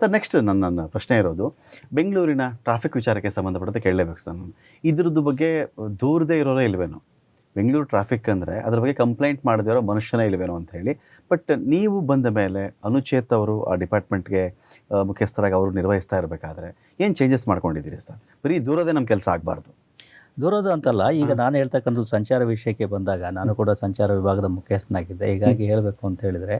Sir next ನನ್ನ ನನ್ನ ಪ್ರಶ್ನೆ ಇರೋದು ಬೆಂಗಳೂರಿನ ಟ್ರಾಫಿಕ್ ವಿಚಾರಕ್ಕೆ ಸಂಬಂಧಪಟ್ಟಂತೆ ಕೇಳಲೇಬೇಕು ಸರ್ ನಾನು. ಇದ್ರದ್ದು ಬಗ್ಗೆ ದೂರದೇ ಇರೋರೇ ಇಲ್ವೇನೋ? ಬೆಂಗಳೂರು ಟ್ರಾಫಿಕ್ ಅಂದರೆ ಅದ್ರ ಬಗ್ಗೆ ಕಂಪ್ಲೇಂಟ್ ಮಾಡದಿರೋ ಮನುಷ್ಯನೇ ಇಲ್ವೇನೋ ಅಂತ ಹೇಳಿ ಬಟ್ ನೀವು ಬಂದ ಮೇಲೆ ಅನುಚೇತ್ ಅವರು ಆ ಡಿಪಾರ್ಟ್ಮೆಂಟ್ಗೆ ಮುಖ್ಯಸ್ಥರಾಗಿ ಅವರು ನಿರ್ವಹಿಸ್ತಾ ಇರಬೇಕಾದ್ರೆ ಏನು ಚೇಂಜಸ್ ಮಾಡ್ಕೊಂಡಿದ್ದೀರಿ ಸರ್? ಬರೀ ದೂರದೇ ನಮ್ಮ ಕೆಲಸ ಆಗಬಾರ್ದು. ದೂರದು ಅಂತಲ್ಲ ಈಗ ನಾನು ಹೇಳ್ತಕ್ಕಂಥ ಸಂಚಾರ ವಿಷಯಕ್ಕೆ ಬಂದಾಗ ನಾನು ಕೂಡ ಸಂಚಾರ ವಿಭಾಗದ ಮುಖ್ಯಸ್ಥನಾಗಿದ್ದೆ. ಹೀಗಾಗಿ ಹೇಳಬೇಕು ಅಂತ ಹೇಳಿದ್ರೆ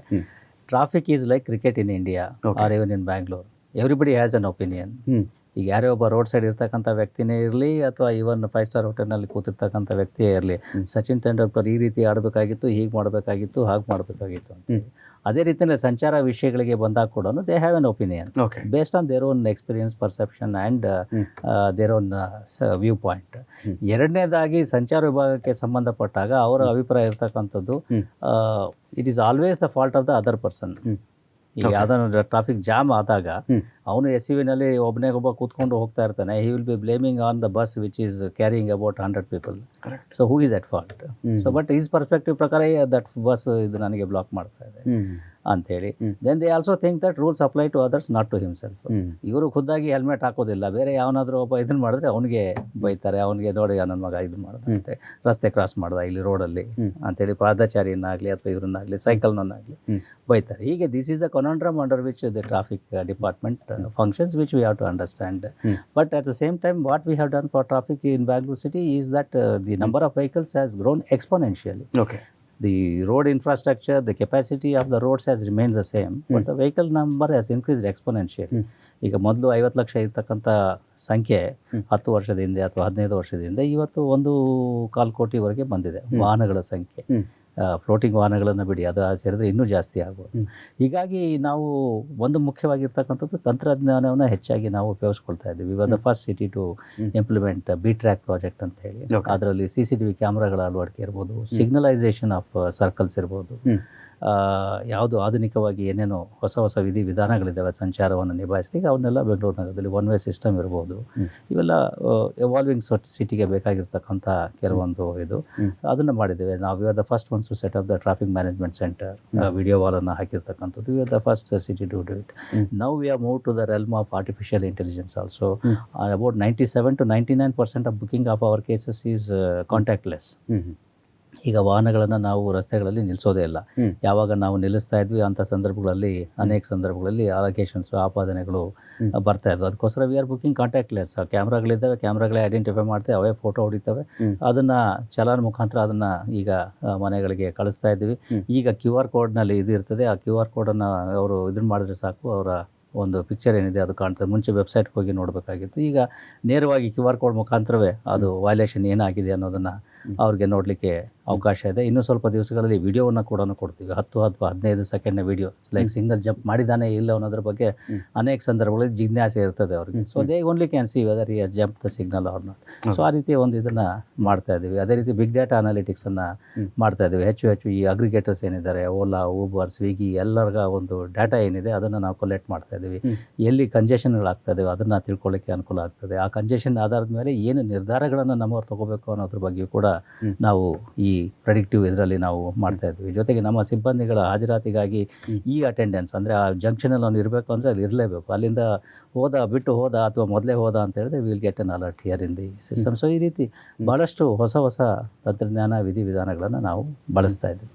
traffic is like cricket in India Okay. or even in Bangalore. Everybody has an opinion. Hmm. ಈಗ ಯಾರೇ ಒಬ್ಬ ರೋಡ್ ಸೈಡ್ ಇರ್ತಕ್ಕಂಥ ವ್ಯಕ್ತಿನೇ ಇರಲಿ ಅಥವಾ ಇವನ್ ಫೈವ್ ಸ್ಟಾರ್ ಹೋಟೆಲ್ನಲ್ಲಿ ಕೂತಿರ್ತಕ್ಕಂಥ ವ್ಯಕ್ತಿಯೇ ಇರಲಿ ಸಚಿನ್ ತೆಂಡೂಲ್ಕರ್ ಈ ರೀತಿ ಆಡಬೇಕಾಗಿತ್ತು ಹೀಗೆ ಮಾಡಬೇಕಾಗಿತ್ತು ಹಾಗೆ ಮಾಡಬೇಕಾಗಿತ್ತು ಅಂತ. ಅದೇ ರೀತಿಯಲ್ಲಿ ಸಂಚಾರ ವಿಷಯಗಳಿಗೆ ಬಂದಾಗ ಕೂಡ they have an opinion okay based on their own experience perception and. Their own view point ಎರಡನೇದಾಗಿ ಸಂಚಾರ ವಿಭಾಗಕ್ಕೆ ಸಂಬಂಧಪಟ್ಟಾಗ ಅವರ ಅಭಿಪ್ರಾಯ ಇರ್ತಕ್ಕಂಥದ್ದು it is always the fault of the other person. ಈಗ ಯಾವ್ದಾದ್ರು ಟ್ರಾಫಿಕ್ ಜಾಮ್ ಆದಾಗ ಅವನು ಎಸ್ ಯು ವಿನಲ್ಲಿ ಒಬ್ಬನೇ ಒಬ್ಬ ಕೂತ್ಕೊಂಡು ಹೋಗ್ತಾ ಇರ್ತಾನೆ. He will be blaming on the bus which is carrying about hundred people so who is at fault. So but is perspective ಪ್ರಕಾರ ದಟ್ ಬಸ್ ಇದು ನನಗೆ ಬ್ಲಾಕ್ ಮಾಡ್ತಾ ಇದೆ. ಅಂತೇಳಿ. ಹೇಳಿ then they also think that rules apply to others not to himself ಇವರು ಖುದ್ದಾಗಿ helmet ಹಾಕೋದಿಲ್ಲ. ಬೇರೆ ಯಾವನಾದ್ರೂ ಒಬ್ಬ ಇದನ್ನ ಮಾಡಿದ್ರೆ ಅವನಿಗೆ ಬೈತಾರೆ. ಅವನಿಗೆ ನೋಡಿ ನನ್ನ ಮಗ ಇದನ್ನ ಮಾಡ್ದ ಅಂತೆ ರಸ್ತೆ ಕ್ರಾಸ್ ಮಾಡ್ದ ಇಲ್ಲಿ ರೋಡಲ್ಲಿ ಅಂತ ಅಂತೇಳಿ ಪಾದಚಾರಿಯನ್ನಾಗಲಿ ಅಥವಾ ಇವರನ್ನಾಗಲಿ ಸೈಕಲ್ನನ್ನಾಗಲಿ. ಬೈತಾರೆ. ಹೀಗೆ this is the conundrum under which the traffic department functions which we have to understand. But at the same time what we have done for traffic in Bangalore city is that the number of vehicles has grown exponentially okay the road infrastructure, the capacity of the roads has remained the same, mm. but the vehicle number has increased exponentially. ಈಗ ಮೊದಲು ಐವತ್ತು ಲಕ್ಷ ಇರ್ತಕ್ಕಂಥ ಸಂಖ್ಯೆ ಹತ್ತು ವರ್ಷದ ಹಿಂದೆ ಅಥವಾ ಹದಿನೈದು ವರ್ಷದ ಹಿಂದೆ ಇವತ್ತು ಒಂದು ಕಾಲು ಕೋಟಿವರೆಗೆ ಬಂದಿದೆ ವಾಹನಗಳ ಸಂಖ್ಯೆ. ಫ್ಲೋಟಿಂಗ್ ವಾಹನಗಳನ್ನು ಬಿಡಿ ಅದು ಸೇರಿದ್ರೆ ಇನ್ನೂ ಜಾಸ್ತಿ ಆಗ್ಬೋದು. ಹೀಗಾಗಿ ನಾವು ಒಂದು ಮುಖ್ಯವಾಗಿರ್ತಕ್ಕಂಥದ್ದು ತಂತ್ರಜ್ಞಾನವನ್ನು ಹೆಚ್ಚಾಗಿ ನಾವು ಉಪಯೋಗಿಸ್ಕೊಳ್ತಾ ಇದ್ದೀವಿ. ಇವಾಗ the first city to implement B track project ಅಂತ ಹೇಳಿ. ಅದರಲ್ಲಿ ಸಿ ಸಿ ಟಿ ವಿ ಕ್ಯಾಮ್ರಾಗಳ ಅಳವಡಿಕೆ ಇರ್ಬೋದು ಸಿಗ್ನಲೈಸೇಷನ್ ಆಫ್ ಸರ್ಕಲ್ಸ್ ಇರ್ಬೋದು. ಯಾವುದು ಆಧುನಿಕವಾಗಿ ಏನೇನೋ ಹೊಸ ಹೊಸ ವಿಧಿ ವಿಧಾನಗಳಿದ್ದಾವೆ ಸಂಚಾರವನ್ನು ನಿಭಾಯಿಸಲಿಕ್ಕೆ ಅವನ್ನೆಲ್ಲ ಬೆಂಗಳೂರು ನಗರದಲ್ಲಿ ಒನ್ ವೇ ಸಿಸ್ಟಮ್ ಇರ್ಬೋದು. ಇವೆಲ್ಲ ಎವಾಲ್ವಿಂಗ್ ಸಿಟಿಗೆ ಬೇಕಾಗಿರ್ತಕ್ಕಂಥ ಕೆಲವೊಂದು ಇದು. ಅದನ್ನು ಮಾಡಿದ್ದೇವೆ. ನಾವು ಇವಾಗ first first to set up the traffic management center video ವಾಲನ್ನು ಹಾಕಿರ್ತಕ್ಕಂಥದ್ದು. ಇವಾಗ the first city to do it now we are move to the realm of artificial intelligence also about ninety seven to ninety nine percent of booking of our cases is contactless ಈಗ ವಾಹನಗಳನ್ನು ನಾವು ರಸ್ತೆಗಳಲ್ಲಿ ನಿಲ್ಲಿಸೋದೇ ಇಲ್ಲ. ಯಾವಾಗ ನಾವು ನಿಲ್ಲಿಸ್ತಾ ಇದ್ವಿ ಅಂಥ ಸಂದರ್ಭಗಳಲ್ಲಿ ಅನೇಕ ಸಂದರ್ಭಗಳಲ್ಲಿ ಅಲೋಕೇಶನ್ಸು ಆಪಾದನೆಗಳು ಬರ್ತಾ ಇದ್ವು. ಅದಕ್ಕೋಸ್ಕರ we are booking contact less ಕ್ಯಾಮ್ರಾಗಳಿದ್ದಾವೆ ಕ್ಯಾಮ್ರಾಗಳೇ ಐಡೆಂಟಿಫೈ ಮಾಡ್ತೇವೆ ಅವೇ ಫೋಟೋ ಹೊಡಿತವೆ. ಅದನ್ನು ಚಲಾನ್ ಮುಖಾಂತರ ಅದನ್ನು ಈಗ ಮನೆಗಳಿಗೆ ಕಳಿಸ್ತಾ ಇದ್ದೀವಿ. ಈಗ ಕ್ಯೂ ಆರ್ ಕೋಡ್ನಲ್ಲಿ ಇದು ಇರ್ತದೆ. ಆ ಕ್ಯೂ ಆರ್ ಕೋಡನ್ನು ಅವರು ಇದನ್ನು ಮಾಡಿದ್ರೆ ಸಾಕು. ಅವರ ಒಂದು ಪಿಕ್ಚರ್ ಏನಿದೆ ಅದು ಕಾಣ್ತದೆ. ಮುಂಚೆ ವೆಬ್ಸೈಟ್ಗೆ ಹೋಗಿ ನೋಡಬೇಕಾಗಿತ್ತು. ಈಗ ನೇರವಾಗಿ ಕ್ಯೂ ಆರ್ ಕೋಡ್ ಮುಖಾಂತರವೇ ಅದು ವಯಲೇಷನ್ ಏನಾಗಿದೆ ಅನ್ನೋದನ್ನು ಅವ್ರಿಗೆ ನೋಡಲಿಕ್ಕೆ ಅವಕಾಶ ಇದೆ. ಇನ್ನೂ ಸ್ವಲ್ಪ ದಿವಸಗಳಲ್ಲಿ ವಿಡಿಯೋವನ್ನು ಕೂಡ ಕೊಡ್ತೀವಿ. ಹತ್ತು ಅಥವಾ ಹದಿನೈದು ಸೆಕೆಂಡ್ನ ವಿಡಿಯೋ ಲೈಕ್ ಸಿಂಗಲ್ ಜಂಪ್ ಮಾಡಿದಾನೆ ಇಲ್ಲ ಅನ್ನೋದ್ರ ಬಗ್ಗೆ ಅನೇಕ ಸಂದರ್ಭಗಳಲ್ಲಿ ಜಿಜ್ಞಾಸೆ ಇರ್ತದೆ ಅವ್ರಿಗೆ. So they only can see whether ಈ ಜಂಪ್ ದ ಸಿಗ್ನಲ್ ಅವ್ರನ್ನ ನಾಟ್ ಸೊ ಆ ರೀತಿ ಒಂದು ಇದನ್ನು ಮಾಡ್ತಾ ಇದ್ದೀವಿ. ಅದೇ ರೀತಿ ಬಿಗ್ ಡೇಟಾ ಅನಾಲಿಟಿಕ್ಸನ್ನು ಮಾಡ್ತಾ ಇದ್ದೀವಿ. ಹೆಚ್ಚು ಹೆಚ್ಚು ಈ ಅಗ್ರಿಗೇಟರ್ಸ್ ಏನಿದ್ದಾರೆ ಓಲಾ ಊಬರ್ ಸ್ವಿಗ್ಗಿ ಎಲ್ಲರಿಗ ಒಂದು ಡಾಟಾ ಏನಿದೆ ಅದನ್ನು ನಾವು ಕಲೆಕ್ಟ್ ಮಾಡ್ತಾ ಇದ್ದೀವಿ. ಎಲ್ಲಿ ಕಂಜೆಷನ್ಗಳಾಗ್ತಾ ಇದ್ದಾವೆ ಅದನ್ನು ತಿಳ್ಕೊಳ್ಳೋಕ್ಕೆ ಅನುಕೂಲ ಆಗ್ತದೆ ಆ ಕಂಜೆಷನ್ ಆಧಾರದ ಮೇಲೆ ಏನು ನಿರ್ಧಾರಗಳನ್ನು ನಮ್ಮವ್ರು ತಗೋಬೇಕು ಅನ್ನೋದ್ರ ಬಗ್ಗೆಯೂ ಕೂಡ ನಾವು ಈ ಪ್ರೆಡಿಕ್ಟಿವ್ ಇದರಲ್ಲಿ ನಾವು ಮಾಡ್ತಾ ಇದ್ವಿ. ಜೊತೆಗೆ ನಮ್ಮ ಸಿಬ್ಬಂದಿಗಳ ಹಾಜರಾತಿಗಾಗಿ ಈ ಅಟೆಂಡೆನ್ಸ್ ಅಂದರೆ ಆ ಜಂಕ್ಷನಲ್ಲಿ ಅವ್ನು ಇರಬೇಕು ಅಂದರೆ ಅಲ್ಲಿ ಇರಲೇಬೇಕು. ಅಲ್ಲಿಂದ ಹೋದ ಬಿಟ್ಟು ಹೋದ ಅಥವಾ ಮೊದಲೇ ಹೋದ ಅಂತ ಹೇಳಿದ್ರೆ will get an alert here in the system so ಈ ರೀತಿ ಭಾಳಷ್ಟು ಹೊಸ ಹೊಸ ತಂತ್ರಜ್ಞಾನ ವಿಧಿವಿಧಾನಗಳನ್ನು ನಾವು ಬಳಸ್ತಾ ಇದ್ದೀವಿ